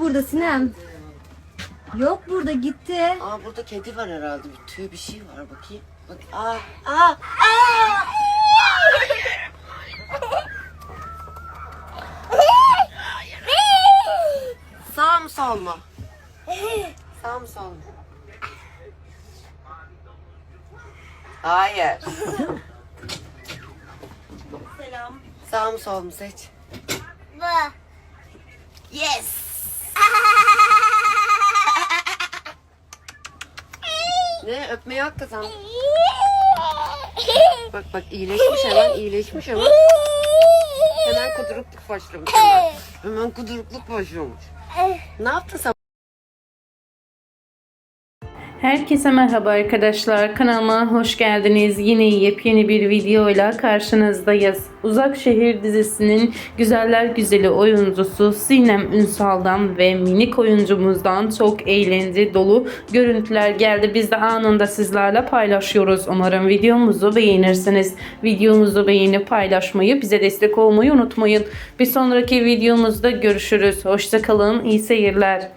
Burada Sinem. Yok burada gitti. Aa burada kedi var herhalde. Bir tüy bir şey var bakayım. Bak aa aa aa. Sağ mı sol mu? Sağ mı sol mu? Hayır. Selam. Sağ mı sol mu seç. Bu. Yes. Ne öpmeye hak kazandı. Bak bak iyileşmiş hemen iyileşmiş hemen. Hemen kudurukluk başlamış hemen. Hemen kudurukluk başlamış. Ne yaptın sen? Herkese merhaba arkadaşlar. Kanalıma hoş geldiniz. Yine yepyeni bir videoyla karşınızdayız. Uzak Şehir dizisinin güzeller güzeli oyuncusu Sinem Ünsal'dan ve minik oyuncumuzdan çok eğlence dolu görüntüler geldi. Biz de anında sizlerle paylaşıyoruz. Umarım videomuzu beğenirsiniz. Videomuzu beğenip paylaşmayı, bize destek olmayı unutmayın. Bir sonraki videomuzda görüşürüz. Hoşçakalın. İyi seyirler.